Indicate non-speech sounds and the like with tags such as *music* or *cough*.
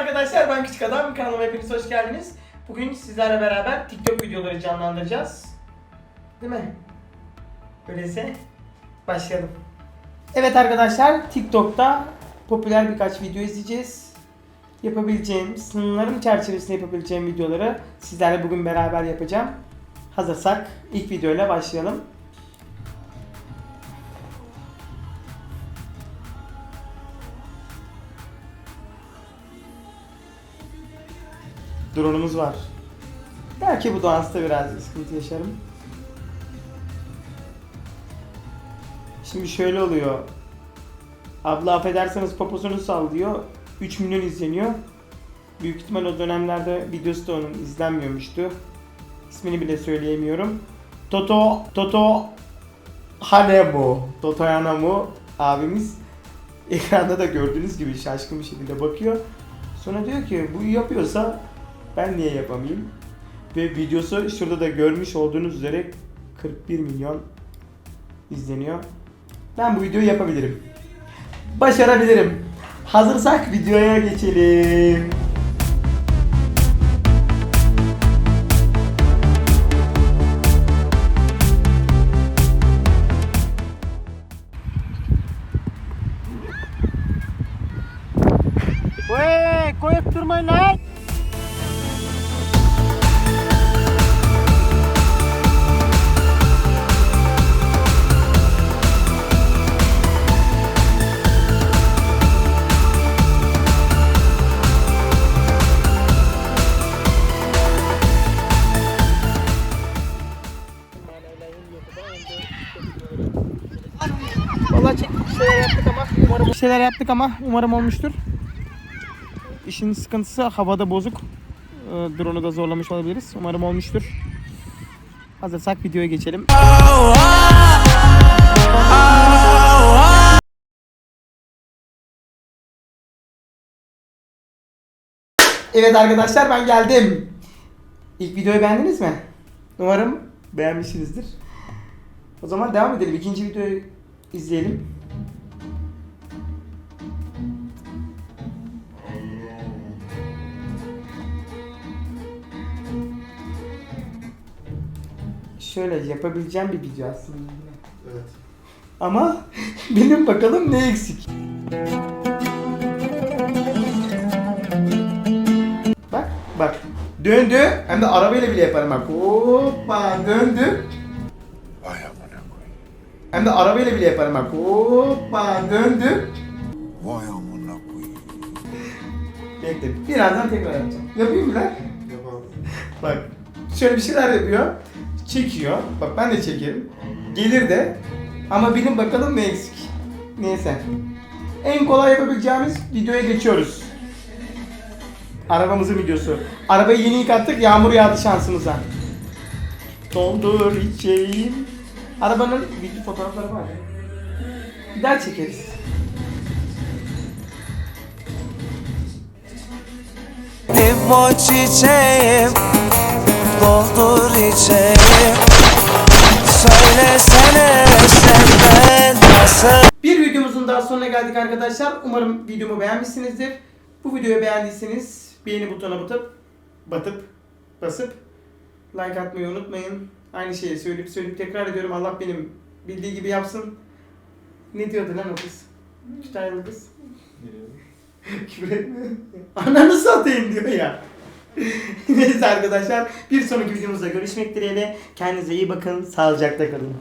arkadaşlar ben Küçük Adam kanalıma hepiniz hoş geldiniz. Bugün sizlerle beraber TikTok videoları canlandıracağız. Değil mi? Öyleyse başlayalım. Evet arkadaşlar TikTok'ta popüler birkaç video izleyeceğiz. Yapabileceğim, sınırlarım çerçevesinde yapabileceğim videoları sizlerle bugün beraber yapacağım. Hazırsak ilk videoyla başlayalım. Drone'umuz var. Belki bu dansta biraz sıkıntı yaşarım. Şimdi şöyle oluyor. Abla affederseniz poposunu sal diyor. 3 milyon izleniyor. Büyük ihtimal o dönemlerde videosu da onun izlenmiyormuştu. İsmini bile söyleyemiyorum. Toto, Toto Hanemu, Toto Hanemu abimiz ekranda da gördüğünüz gibi şaşkın bir şekilde bakıyor. Sonra diyor ki bu yapıyorsa ben niye yapamayayım? Ve videosu şurada da görmüş olduğunuz üzere 41 milyon izleniyor. Ben bu videoyu yapabilirim. Başarabilirim. Hazırsak videoya geçelim. Oy, koyup durmayın lan. Vallahi çektik şeyler yaptık ama umarım şeyler yaptık ama umarım olmuştur. İşin sıkıntısı havada bozuk. Ee, Drone'u da zorlamış olabiliriz. Umarım olmuştur. Hazırsak videoya geçelim. Evet arkadaşlar ben geldim. İlk videoyu beğendiniz mi? Umarım beğenmişsinizdir. O zaman devam edelim. İkinci videoyu izleyelim. Şöyle yapabileceğim bir video aslında. Evet. Ama *laughs* benim bakalım ne eksik. Bak bak. Döndü. Hem de arabayla bile yaparım bak. Hoppa döndü. Hem de arabayla bile yaparım bak. Hoppa döndü. Vay amına koyayım. Bekle. Birazdan tekrar yapacağım. Yapayım mı lan? Yapalım. Bak. Şöyle bir şeyler yapıyor. Çekiyor. Bak ben de çekerim. Gelir de. Ama bilin bakalım ne eksik. Neyse. En kolay yapabileceğimiz videoya geçiyoruz. Arabamızın videosu. Arabayı yeni yıkattık. Yağmur yağdı şansımıza. Doldur içeyim. Arabanın video fotoğrafları var. Bir daha çekeriz. Limon çiçeğim Doldur içeyim Söylesene sen ben nasıl Bir videomuzun daha sonuna geldik arkadaşlar. Umarım videomu beğenmişsinizdir. Bu videoyu beğendiyseniz beğeni butonuna batıp batıp basıp like atmayı unutmayın. Aynı şeyi söyleyip söyleyip tekrar ediyorum. Allah benim bildiği gibi yapsın. Ne diyordu lan o kız? Kütahyalı kız. *laughs* Küfür etme. Ananı satayım diyor ya. *laughs* Neyse arkadaşlar bir sonraki videomuzda görüşmek dileğiyle. Kendinize iyi bakın. Sağlıcakla kalın.